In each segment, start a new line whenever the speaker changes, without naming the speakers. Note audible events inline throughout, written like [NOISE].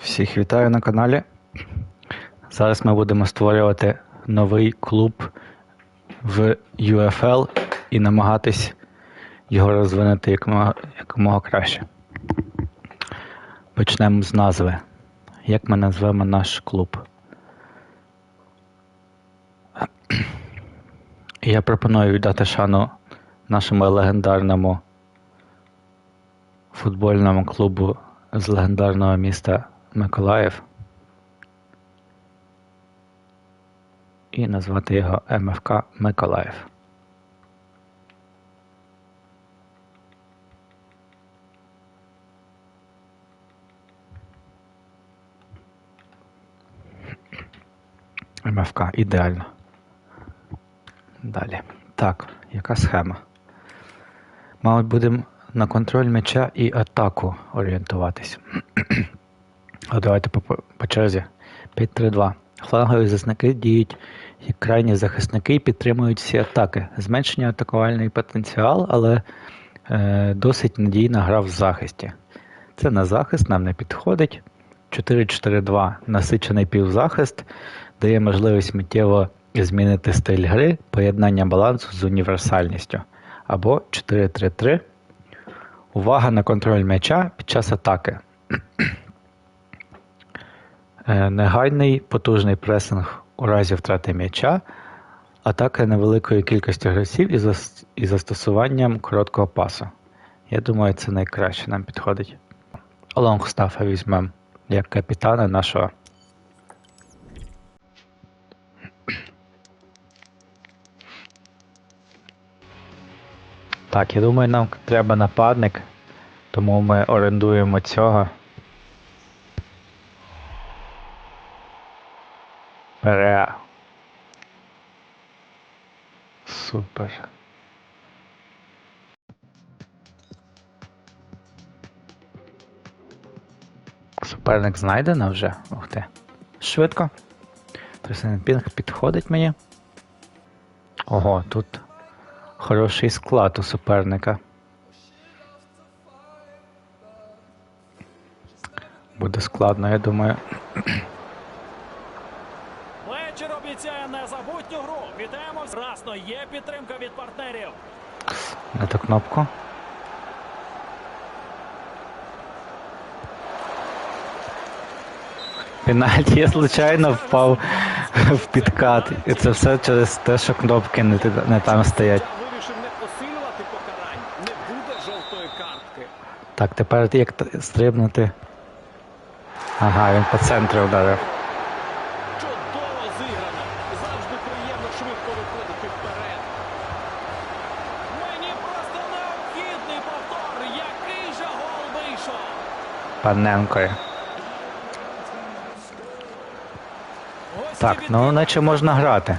Всіх вітаю на каналі. Зараз ми будемо створювати новий клуб в UFL і намагатись його розвинути якомога, якомога краще. Почнемо з назви. Як ми назвемо наш клуб? Я пропоную віддати шану нашому легендарному футбольному клубу з легендарного міста Миколаїв і назвати його МФК Миколаїв. МФК ідеально. Далі. Так, яка схема? Мабуть, будемо на контроль м'яча і атаку орієнтуватись. А давайте по, по черзі. 5-3-2. Флангові захисники діють як крайні захисники і підтримують всі атаки. Зменшення атакувальний потенціал, але е, досить надійна гра в захисті. Це на захист нам не підходить. 4-4-2 насичений півзахист дає можливість миттєво змінити стиль гри, поєднання балансу з універсальністю. Або 4-3-3. Увага на контроль м'яча під час атаки. Е, Негайний потужний пресинг у разі втрати м'яча, атака невеликої кількості гравців зас- із застосуванням короткого пасу. Я думаю, це найкраще нам підходить. Лонгстафа візьмемо як капітана нашого. Так, я думаю, нам треба нападник, тому ми орендуємо цього. Пере. Супер. Суперник знайдено вже. Ух ти. Швидко. Тресен пінг підходить мені. Ого, тут хороший склад у суперника. Буде складно, я думаю.
Вечір обіцяє незабутню гру. Вітаємо Красно, є підтримка від партнерів.
На ту кнопку. Пенальті я случайно впав в підкат. І це все через те, що кнопки не, не там стоять. Так, тепер як стрибнути. Ага, він по центру вдарив. Паненкою. Так, ну наче можна грати.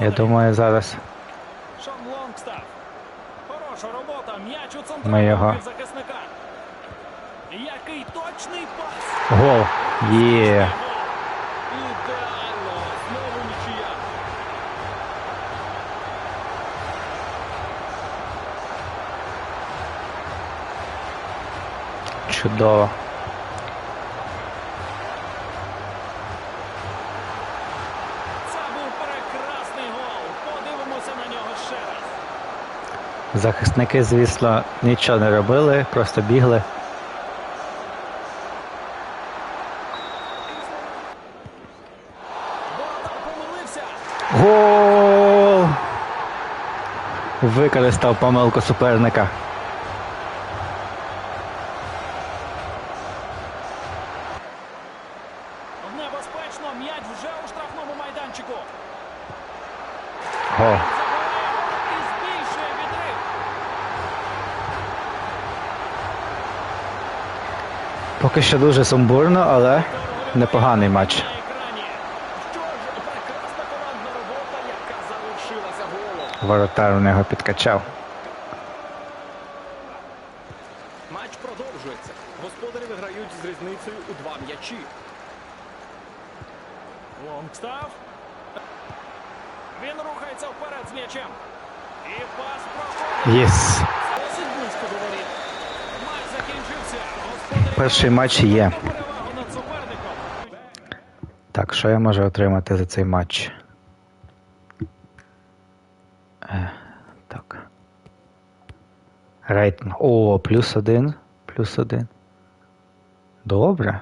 Я думаю, зараз Ми його- гол. Є. Чудово.
Це був прекрасний гол. Подивимося на нього ще раз.
Захисники, звісно, нічого не робили, просто бігли. Гол! Використав помилку суперника. Гол. Поки що дуже сумбурно, але непоганий матч.
На екрані.
Що ж, прекрасна командна робота, яка завершилася голом.
Воротар у нього підкачав.
Матч продовжується. Господарі виграють з різницею у два м'ячі.
Лонгстаф. Він рухається вперед з м'ячем. І пас проходить.
Єс.
Досить близько до воріт. Майже закінчився. Господарі
Перший матч є.
перевагу над суперником.
Так, що я можу отримати за цей матч? Е, так. Рейтинг. О, плюс один. Плюс один. Добре.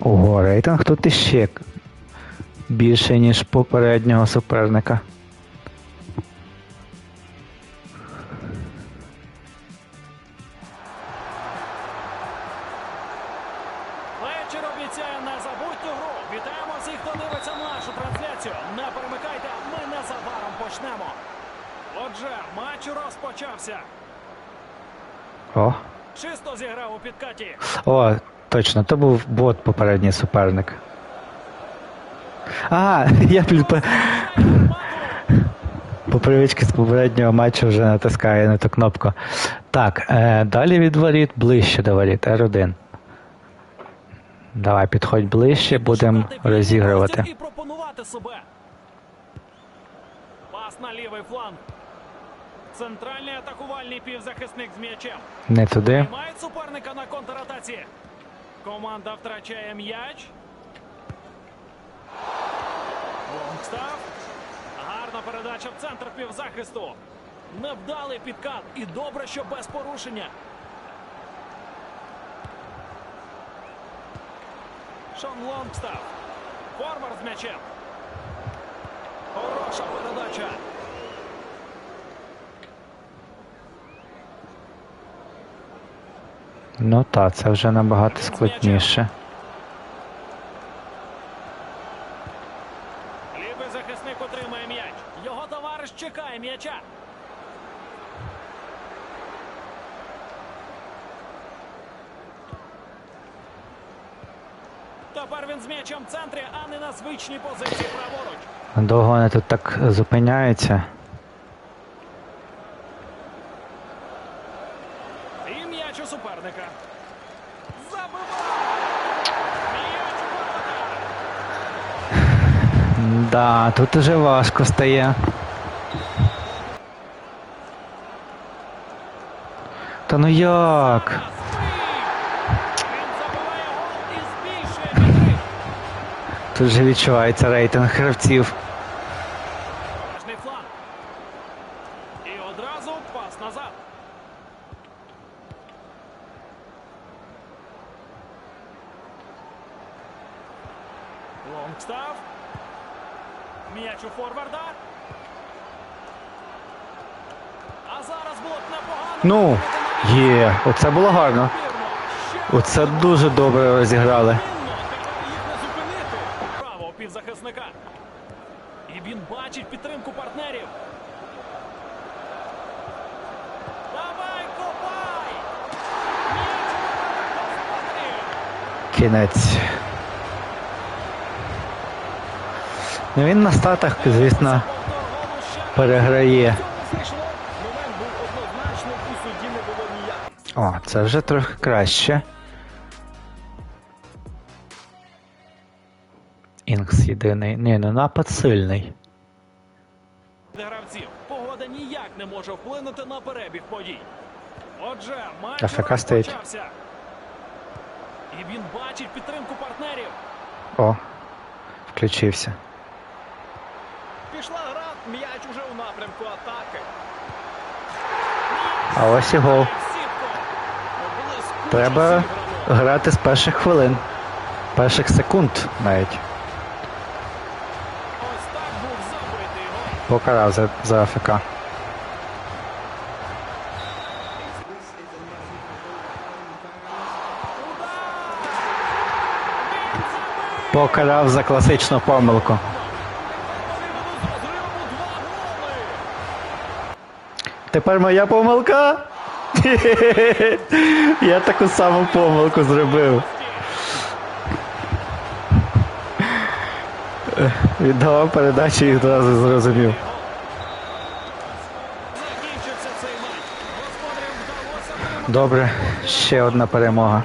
Ого, рейтинг тут іще більше, ніж попереднього суперника.
Вечір обіцяє незабутню гру. Вітаємо всіх, хто дивиться нашу трансляцію. Не перемикайте, ми незабаром почнемо. Отже, матч розпочався.
О.
Чисто зіграв у підкаті.
О, точно, то був бот попередній суперник. А, [LAUGHS] я блін, по, привичці з попереднього матчу вже натискаю на ту кнопку. Так, е, далі від воріт, ближче до воріт, R1. Давай, підходь ближче, будемо розігрувати.
Пас на лівий фланг. Центральний атакувальний півзахисник з м'ячем.
Не туди.
Мають суперника на контратаці. Команда втрачає м'яч. Лонгстав. Гарна передача в центр півзахисту. Невдалий підкат. І добре, що без порушення. Шон Лонгстав. Форвард з м'ячем. Хороша передача.
Ну так, це вже набагато складніше.
Лівий захисник отримає м'яч. Його товариш чекає м'яча. Тепер він з м'ячем в центрі, а не на звичній позиції праворуч.
Довго вони тут так зупиняються.
І м'яч у суперника. Забиває!
Да, тут уже важко стає. Та ну як? Тут же відчувається рейтинг гравців.
І одразу пас назад. Лонгстав. М'яч у форварда. А зараз блок непогано.
Ну, є, оце було гарно. Оце дуже добре розіграли.
Півзахисника. І він бачить підтримку партнерів. Давай, копай!
Кінець. Ну він на статах, звісно, переграє. О, це вже трохи краще. Інкс єдиний. Ні, ну напад сильний.
Гравців. Погода ніяк не може вплинути на перебіг подій. Отже, матч
стоїть.
розпочався. І він бачить підтримку партнерів.
О, включився.
Пішла гра, м'яч уже у напрямку атаки.
А ось і гол. Треба грати з перших хвилин. Перших секунд навіть. Покарав за, за АФК. Покарав за класичну помилку. Тепер моя помилка. [LAUGHS] Я таку саму помилку зробив. Віддавав передачу і одразу зрозумів. Добре, ще одна перемога.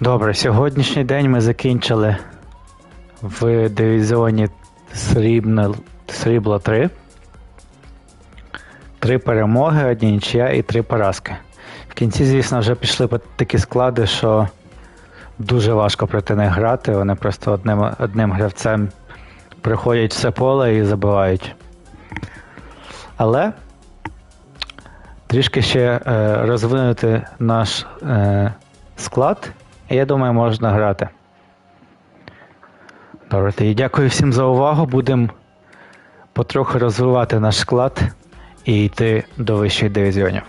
Добре, сьогоднішній день ми закінчили в дивізіоні Срібне, Срібло 3. Три перемоги, одні нічия і три поразки. В кінці, звісно, вже пішли такі склади, що дуже важко проти них грати. Вони просто одним, одним гравцем приходять все поле і забивають. Але трішки ще е, розвинути наш е, склад, і я думаю, можна грати. Добре, тоді дякую всім за увагу. Будемо потроху розвивати наш склад і йти до вищих дивізіонів.